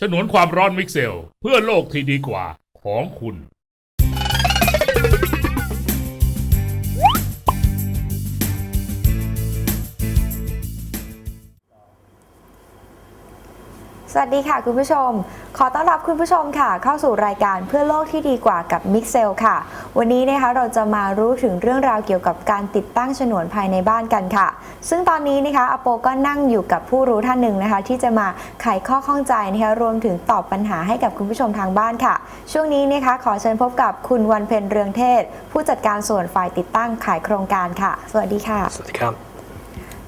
ฉนวนความร้อนมิกเซล เพื่อโลกที่ดีกว่าของคุณ สวัสดีค่ะคุณผู้ชม ขอต้อนรับคุณผู้ชมค่ะ เข้าสู่รายการเพื่อโลกที่ดีกว่ากับ Mixel ค่ะ วันนี้นะคะเราจะมารู้ถึงเรื่องราวเกี่ยวกับการติดตั้งฉนวนภายในบ้านกันค่ะ ซึ่งตอนนี้นะคะอโปก็นั่งอยู่กับผู้รู้ท่านหนึ่งนะคะ ที่จะมาไขข้อข้องใจนะคะรวมถึงตอบปัญหาให้กับคุณผู้ชมทางบ้านค่ะ ช่วงนี้นะคะขอเชิญพบกับคุณวันเพ็ญเรืองเทศ ผู้จัดการส่วนฝ่ายติดตั้งขายโครงการค่ะ สวัสดีค่ะ สวัสดีครับ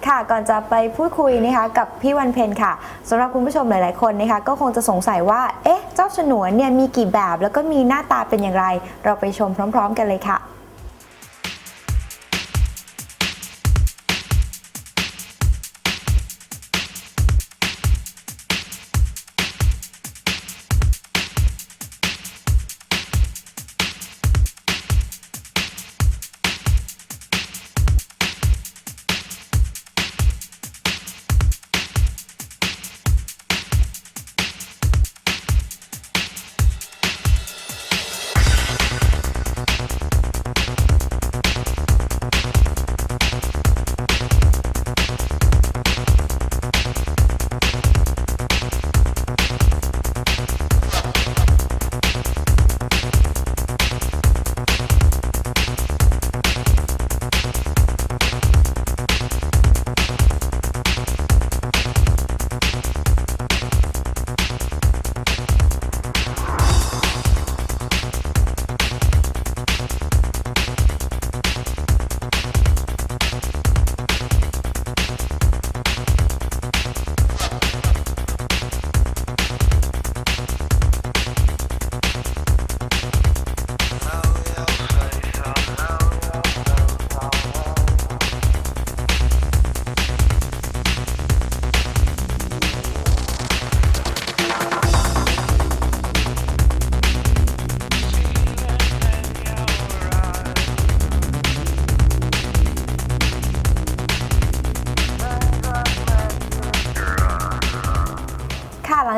ค่ะ ก่อนจะไปพูดคุยนะคะกับพี่วันเพ็ญค่ะสำหรับคุณผู้ชมหลาย ๆ คนนะคะก็คงจะสงสัยว่า เอ๊ะ เจ้าฉนวนเนี่ยมีกี่แบบแล้วก็มีหน้าตาเป็นอย่างไร เราไปชมพร้อม ๆ กันเลยค่ะ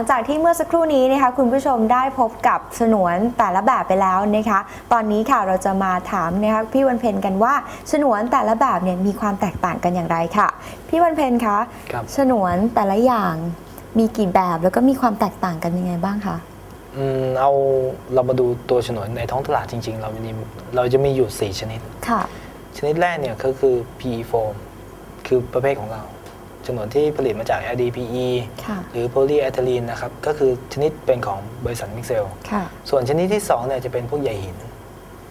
งจากที่เมื่อสักครู่นี้นะคะคุณผู้ชมได้พบกับฉนวนแต่ละแบบไปแล้วนะคะ ตอนนี้ค่ะเราจะมาถามนะคะพี่วันเพ็ญกันว่าฉนวนแต่ละแบบเนี่ยมีความแตกต่างกันอย่างไรค่ะ พี่วันเพ็ญคะครับฉนวนแต่ละอย่างมีกี่แบบแล้วก็มีความแตกต่างกันยังไงบ้างคะ อืมเอาเรามาดูตัวฉนวนในท้องตลาดจริง ๆ เรามีเราจะมีอยู่ 4 ชนิด ค่ะ ชนิดแรกเนี่ยก็คือ PE foam คือประเภทของเรา ฉนวนที่ผลิตมาจาก LDPE ค่ะหรือ polyethylene นะครับก็คือชนิดเป็นของบริษัทมิกเซลค่ะส่วนชนิดที่2เนี่ยจะเป็นพวกใยหิน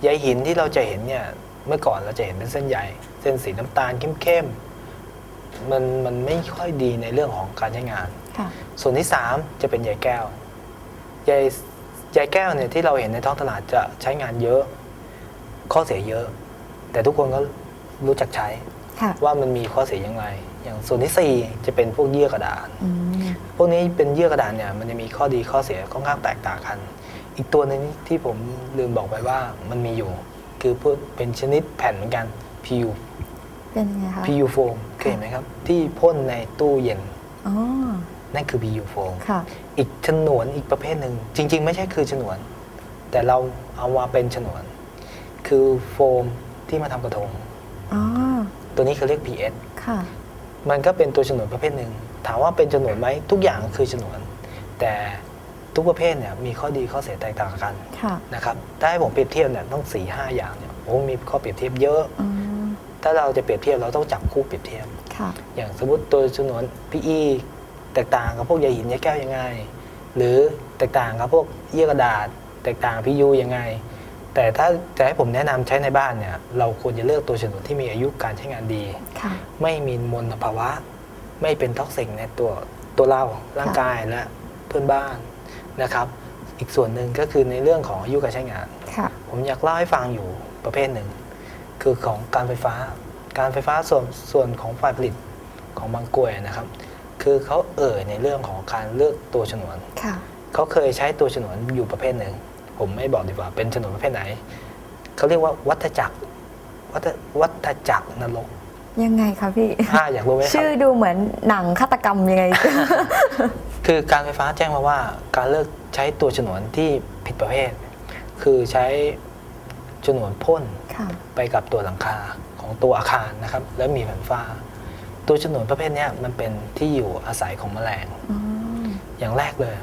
ใยหินที่เราจะเห็นเนี่ยเมื่อก่อนเราจะเห็นเป็นเส้นใยเส้นสีน้ำตาลเข้มๆมันมันไม่ค่อยดีในเรื่องของการใช้งานค่ะส่วนที่ 3 จะเป็นใยแก้วใยใยแก้วเนี่ยที่เราเห็นในท้องตลาดจะใช้งานเยอะ ข้อเสียเยอะ แต่ทุกคนก็รู้จักใช้ค่ะว่ามันมีข้อเสียอย่างไร อย่างส่วนที่ 4 จะเป็นพวกเยื่อกระดาษอืมพวกนี้เป็นเยื่อกระดาษเนี่ยมันจะมีข้อดีข้อเสียค่อนข้างแตกต่างกัน อีกตัวหนึงที่ผมลืมบอกไปว่ามันมีอยู่ คือพวกเป็นชนิดแผ่นเหมือนกัน PU เป็นไงคะ PU foam เคยเห็นไหมครับ ที่พ่นในตู้เย็นอ๋อนั่นคือ PU foam ค่ะอีกฉนวนอีกประเภทหนึ่งจริง ๆ ไม่ใช่คือฉนวน แต่เราเอามาเป็นฉนวน คือโฟมที่มาทำกระทงอ๋อตัวนี้เขาเรียก PS ค่ะ มันก็เป็นตัวฉนวนประเภทหนึ่ง ถามว่าเป็นฉนวนไหมทุกอย่างคือฉนวน แต่ทุกประเภทเนี่ยมีข้อดีข้อเสียแตกต่างกันค่ะนะครับถ้าให้ผมเปรียบเทียบเนี่ยต้อง4ี่ห้าอย่างเนี่ยโอ้มีข้อเปรียบเทียบเยอะอืมถ้าเราจะเปรียบเทียบเราต้องจับคู่เปรียบเทียบค่ะอย่างสมมติตัวฉนวน PE แตกต่างกับพวกใยหินใยแก้วยังไง หรือแตกต่างกับพวกเยื่อกระดาษ แตกต่าง PU ยังไง แต่ถ้าจะให้ผมแนะนำใช้ในบ้านเนี่ยเราควรจะเลือกตัวฉนวนที่มีอายุการใช้งานดีค่ะไม่มีมลภาวะ ไม่เป็นท็อกซิกในตัวตัวเราร่างกายและเพื่อนบ้านนะครับ อีกส่วนหนึ่งก็คือในเรื่องของอายุการใช้งานค่ะผมอยากเล่าให้ฟังอยู่ประเภทหนึ่ง คือของการไฟฟ้า การไฟฟ้าส่วนส่วนของฝ่ายผลิตของบางกรวยนะครับ คือเขาเอ่ยในเรื่องของการเลือกตัวฉนวนค่ะเขาเคยใช้ตัวฉนวนอยู่ประเภทหนึ่ง ผมไม่บอกดีกว่า เป็นฉนวนประเภทไหน เขาเรียกว่าวัฏจักร วัฏวัฏจักรนรก ยังไงคะพี่อ่าอยากรู้ไหมครับ ชื่อดูเหมือนหนังฆาตกรรมยังไง คือการไฟฟ้าแจ้งมาว่า การเลิกใช้ตัวฉนวนที่ผิดประเภท คือใช้ฉนวนพ่นค่ะ ไปกับตัวหลังคาของตัวอาคารนะครับ แล้วมีแผ่นฟ้า ตัวฉนวนประเภทเนี้ยมันเป็นที่อยู่อาศัยของแมลงอ๋ออย่างแรกเลย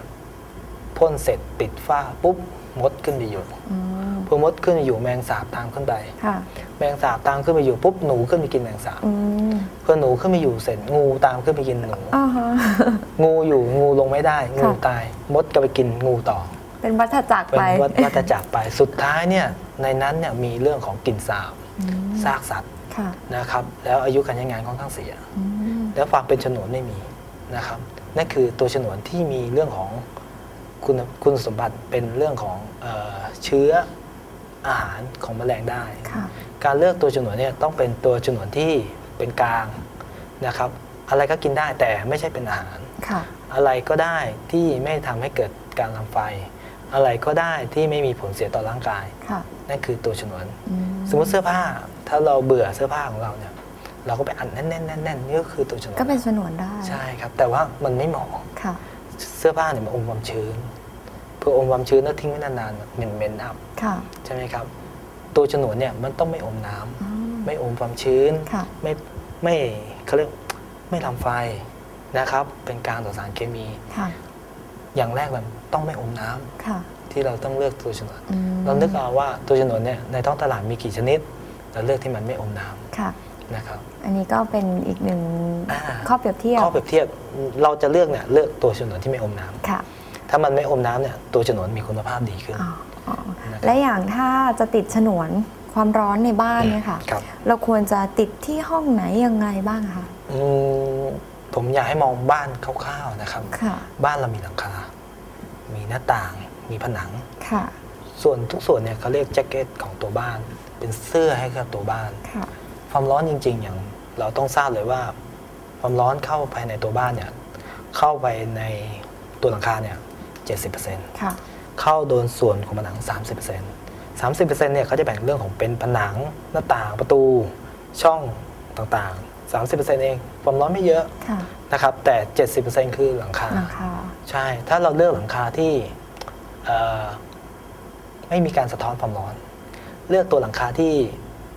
พ่นเสร็จติดฝ้าปุ๊บ มดขึ้นไปอยู่อืมพอมดขึ้นไปอยู่แมงสาบตามขึ้นไปค่ะแมงสาบตามขึ้นไปอยู่ปุ๊บหนูขึ้นไปกินแมงสาบอืมเพื่อหนูขึ้นไปอยู่เสร็จงูตามขึ้นไปกินหนูอ่าฮะงูอยู่งูลงไม่ได้งูค่ะตายมดก็ไปกินงูต่อ เป็นวัฏจักรเป็นไปวัฏวัฏจักรไปสุดท้ายเนี่ยในนั้นเนี่ยมีเรื่องของกลิ่นสาบอืมซากสัตว์ค่ะนะครับ แล้วอายุการใช้งานค่อนข้างเสียอืมแล้วความเป็นฉนวนไม่มีนะครับนั่นคือตัวฉนวนที่มีเรื่องของ คุณคุณสมบัติเป็นเรื่องของเออเชื้ออาหารของแมลงได้ ค่ะ การเลือกตัวฉนวนเนี่ยต้องเป็นตัวฉนวนที่เป็นกลางนะครับ อะไรก็กินได้แต่ไม่ใช่เป็นอาหาร ค่ะ อะไรก็ได้ที่ไม่ทำให้เกิดการลามไฟ อะไรก็ได้ที่ไม่มีผลเสียต่อร่างกาย ค่ะนั่นคือตัวฉนวน อืสมมติเสื้อผ้าถ้าเราเบื่อเสื้อผ้าของเราเนี่ย เราก็ไปอัดแน่นๆแน่นๆนี่ก็คือตัวฉนวนก็เป็นฉนวนได้ ใช่ครับ แต่ว่ามันไม่เหมาะ ค่ะ เสื้อผ้าเนี่ยมันอมความชื้นเพื่ออมความชื้นแล้วทิ้งไว้นานๆเหม็นๆอับค่ะใช่ไหมครับ ตัวฉนวนเนี่ยมันต้องไม่อมน้ำอ๋อไม่อมความชื้นค่ะไม่ไม่เขาเรียกไม่ลำไฟนะครับ เป็นกลางต่อสารเคมีค่ะอย่างแรกมันต้องไม่อมน้ำค่ะที่เราต้องเลือกตัวฉนวนอืมเรานึกเอาว่าตัวฉนวนเนี่ยในท้องตลาดมีกี่ชนิด เราเลือกที่มันไม่อมน้ำค่ะ นะครับ อันนี้ก็เป็นอีกหนึ่งอ่า ข้อเปรียบเทียบข้อเปรียบเทียบเราจะเลือกเนี่ยเลือกตัวฉนวนที่ไม่อมน้ำค่ะถ้ามันไม่อมน้ำเนี่ยตัวฉนวนมีคุณภาพดีขึ้น อ๋ออ๋อนะครับ และอย่างถ้าจะติดฉนวนความร้อนในบ้านเนี่ยค่ะ ครับเราควรจะติดที่ห้องไหนยังไงบ้างคะอืมผมอยากให้มองบ้านคร่าวๆนะครับ ค่ะบ้านเรามีหลังคา มีหน้าต่าง มีผนัง ค่ะส่วนทุกส่วนเนี่ยเขาเรียกแจ็คเก็ตของตัวบ้าน เป็นเสื้อให้กับตัวบ้าน ค่ะ ความร้อนจริง ๆ อย่างเราต้องทราบเลยว่า ความร้อนเข้าภายในตัวบ้านเนี่ยเข้าไปในตัวหลังคาเนี่ย70%ค่ะ เข้าโดนส่วนของผนัง30% 30%เนี่ยเขาจะแบ่งเรื่องของเป็นผนังหน้าต่างประตูช่องต่างๆ 30%เองความร้อนไม่เยอะค่ะนะครับแต่ 70%คือหลังคา หลังคา ใช่ ถ้าเราเลือกหลังคาที่เอ่อไม่มีการสะท้อนความร้อน เลือกตัวหลังคาที่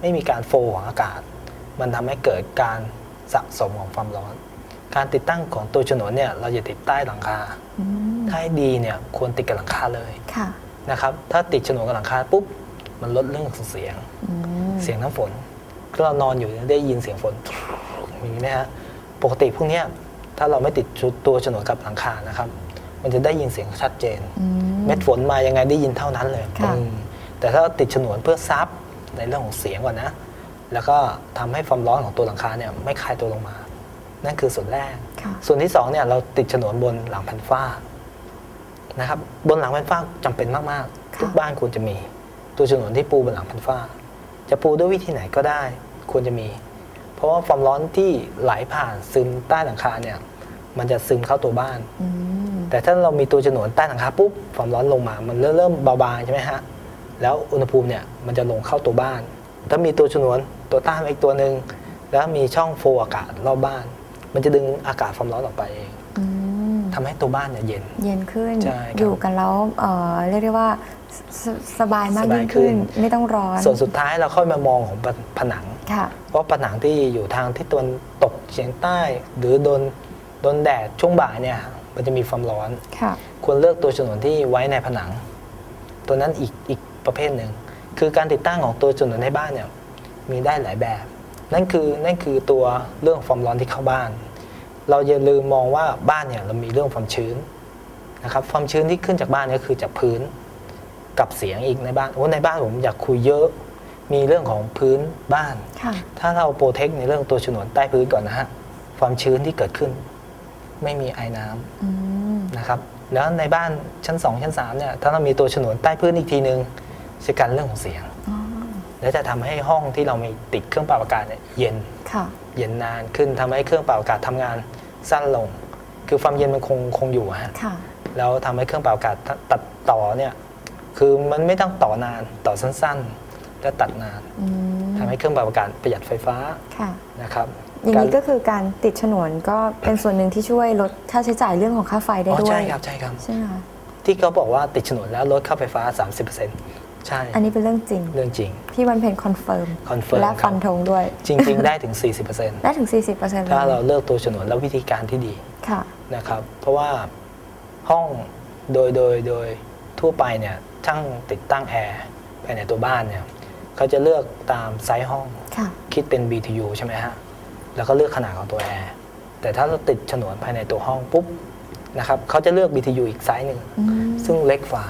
ไม่มีการโฟลของอากาศ มันทำให้เกิดการสะสมของความร้อน การติดตั้งของตัวฉนวนเนี่ยเราจะติดใต้หลังคาอืมถ้าให้ดีเนี่ยควรติดกับหลังคาเลยค่ะนะครับ ถ้าติดฉนวนกับหลังคาปุ๊บมันลดเรื่องของเสียงอืมเสียงน้ำฝนก็เรานอนอยู่ได้ยินเสียงฝนมีไหมฮะปกติพวกเนี้ยถ้าเราไม่ติดชุดตัวฉนวนกับหลังคานะครับ มันจะได้ยินเสียงชัดเจนอืมเม็ดฝนมายังไงได้ยินเท่านั้นเลยค่ะอืมแต่ถ้าเราติดฉนวนเพื่อซับ ในเรื่องของเสียงก่อนนะ แล้วก็ทำให้ความร้อนของตัวหลังคาเนี่ยไม่คลายตัวลงมา นั่นคือส่วนแรกค่ะส่วนที่สองเนี่ยเราติดฉนวนบนหลังแผ่นฟ้านะครับบนหลังแผ่นฟ้าจำเป็นมากๆค่ะทุกบ้านควรจะมี ตัวฉนวนที่ปูบนหลังแผ่นฟ้า จะปูด้วยวิธีไหนก็ได้ ควรจะมี เพราะว่าความร้อนที่ไหลผ่านซึมใต้หลังคาเนี่ย มันจะซึมเข้าตัวบ้านอืมแต่ถ้าเรามีตัวฉนวนใต้หลังคาปุ๊บความร้อนลงมา มันเริ่มเริ่มเบาบางใช่ไหมฮะ แล้วอุณหภูมิเนี่ยมันจะลงเข้าตัวบ้าน ถ้ามีตัวฉนวนตัวต้านอีกตัวหนึ่งแล้วมีช่องโฟลว์อากาศรอบบ้าน มันจะดึงอากาศความร้อนออกไปเองอืมทำให้ตัวบ้านเนี่ยเย็น เย็นขึ้นใช่ครับอยู่กันแล้วเอ่อเรียกได้ว่าสสบายมากสบายยิ่งขึ้นขึ้น ไม่ต้องร้อน ส่วนสุดท้ายเราค่อยมามองของผนังค่ะเพราะผนังที่อยู่ทางที่ตะวันตกเฉียงใต้ หรือโดนโดนแดดช่วงบ่ายเนี่ยมันจะมีความร้อนค่ะควรเลือกตัวฉนวนที่ไว้ในผนัง ตัวนั้นอีกอีก ประเภทหนึ่ง คือการติดตั้งของตัวฉนวนในบ้านเนี่ยมีได้หลายแบบ นั่นคือนั่นคือตัวเรื่องความร้อนที่เข้าบ้าน เราอย่าลืมมองว่าบ้านเนี่ยเรามีเรื่องความชื้นนะครับความชื้นที่ขึ้นจากบ้านเนี่ยคือจากพื้นกับเสียงอีกในบ้านโอ้ในบ้านผมอยากคุยเยอะ มีเรื่องของพื้นบ้านค่ะถ้าเราโปรเทคในเรื่องตัวฉนวนใต้พื้นก่อนนะฮะความชื้นที่เกิดขึ้น ไม่มีไอ้น้ำอืมนะครับแล้วในบ้านชั้น 2 ชั้น3เนี่ยถ้าเรามีตัวฉนวนใต้พื้นอีกทีนึง จะกันเรื่องของเสียงอ๋อและจะทำให้ห้องที่เรามีติดเครื่องปรับอากาศเนี่ยเย็นค่ะเย็นนานขึ้นทำให้เครื่องปรับอากาศทำงานสั้นลง คือความเย็นมันคงคงอยู่อะฮะค่ะแล้วทำให้เครื่องปรับอากาศตัดต่อเนี่ยคือมันไม่ต้องต่อนานต่อสั้นๆ และตัดนานอืมทำให้เครื่องปรับอากาศประหยัดไฟฟ้าค่ะนะครับอย่างนี้การก็คือการติดฉนวนก็เป็นส่วนหนึ่งที่ช่วยลดค่าใช้จ่ายเรื่องของค่าไฟได้อ๋อด้วยใช่ครับใช่ครับใช่ไหมคะที่เขาบอกว่าติดฉนวนแล้วลดค่าไฟฟ้า 30% ใช่ อันนี้เป็นเรื่องจริง เรื่องจริง พี่วันเพนคอนเฟิร์ม confirm และครับ ฟันธงด้วย จริง ๆ ได้ถึง 40%ได้ถึง 40%เลยถ้าเราเลือกตัวฉนวนแล้ววิธีการที่ดีค่ะ นะครับ เพราะว่าห้องโดยโดยโดยทั่วไปเนี่ยช่างติดตั้งแอร์ภายในตัวบ้านเนี่ยเขาจะเลือกตามไซส์ห้อง ค่ะ คิดเป็น BTU ใช่ไหมฮะ แล้วก็เลือกขนาดของตัวแอร์ แต่ถ้าเราติดฉนวนภายในตัวห้องปุ๊บนะครับเขาจะเลือก BTU อีกไซส์หนึ่ง อืมซึ่งเล็กฝ่า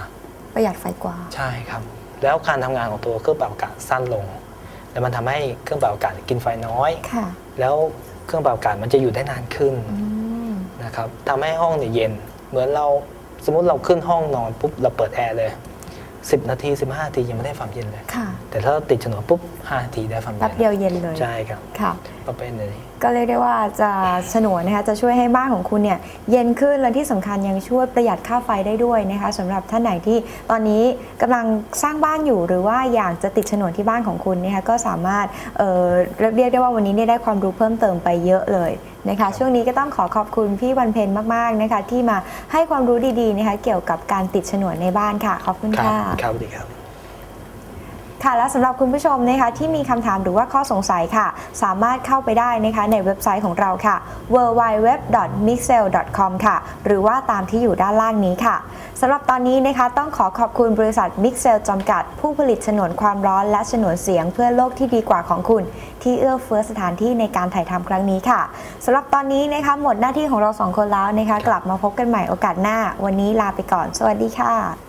ประหยัดไฟกว่า ใช่ครับ แล้วการทำงานของตัวเครื่องปรับอากาศสั้นลง แล้วมันทำให้เครื่องปรับอากาศกินไฟน้อยค่ะแล้วเครื่องปรับอากาศมันจะอยู่ได้นานขึ้นอืมนะครับทำให้ห้องเนี่ยเย็น เหมือนเราสมมติเราขึ้นห้องนอนปุ๊บเราเปิดแอร์เลย10 นาที 15 นาที ยังไม่ได้ความเย็นเลยค่ะแต่ถ้าเราติดฉนวนปุ๊บ5นาทีได้ความแป๊เย็บนเดียวเย็นเลย ใช่ครับค่ะประเภทนี้ ก็เรียกได้ว่าจะฉนวนนะคะจะช่วยให้บ้านของคุณเนี่ยเย็นขึ้นและที่สำคัญยังช่วยประหยัดค่าไฟได้ด้วยนะคะสำหรับท่านไหนที่ตอนนี้กำลังสร้างบ้านอยู่หรือว่าอยากจะติดฉนวนที่บ้านของคุณนะคะก็สามารถเออเรียกได้ว่าวันนี้ได้ความรู้เพิ่มเติมไปเยอะเลยนะคะช่วงนี้ก็ต้องขอขอบคุณพี่วันเพ็ญมากๆนะคะที่มาให้ความรู้ดีๆนะคะเกี่ยวกับการติดฉนวนในบ้านค่ะขอบคุณค่ะครับสวัสดีครับ ค่ะและสำหรับคุณผู้ชมนะคะที่มีคำถามหรือว่าข้อสงสัยค่ะ สามารถเข้าไปได้นะคะในเว็บไซต์ของเราค่ะ www.mixel.com ค่ะ หรือว่าตามที่อยู่ด้านล่างนี้ค่ะสำหรับตอนนี้นะคะต้องขอขอบคุณบริษัท Mixel จำกัด ผู้ผลิตฉนวนความร้อนและฉนวนเสียงเพื่อโลกที่ดีกว่าของคุณ ที่เอื้อเฟื้อสถานที่ในการถ่ายทำครั้งนี้ค่ะสำหรับตอนนี้นะคะหมดหน้าที่ของเราสองคนแล้วนะคะกลับมาพบกันใหม่โอกาสหน้า วันนี้ลาไปก่อน สวัสดีค่ะ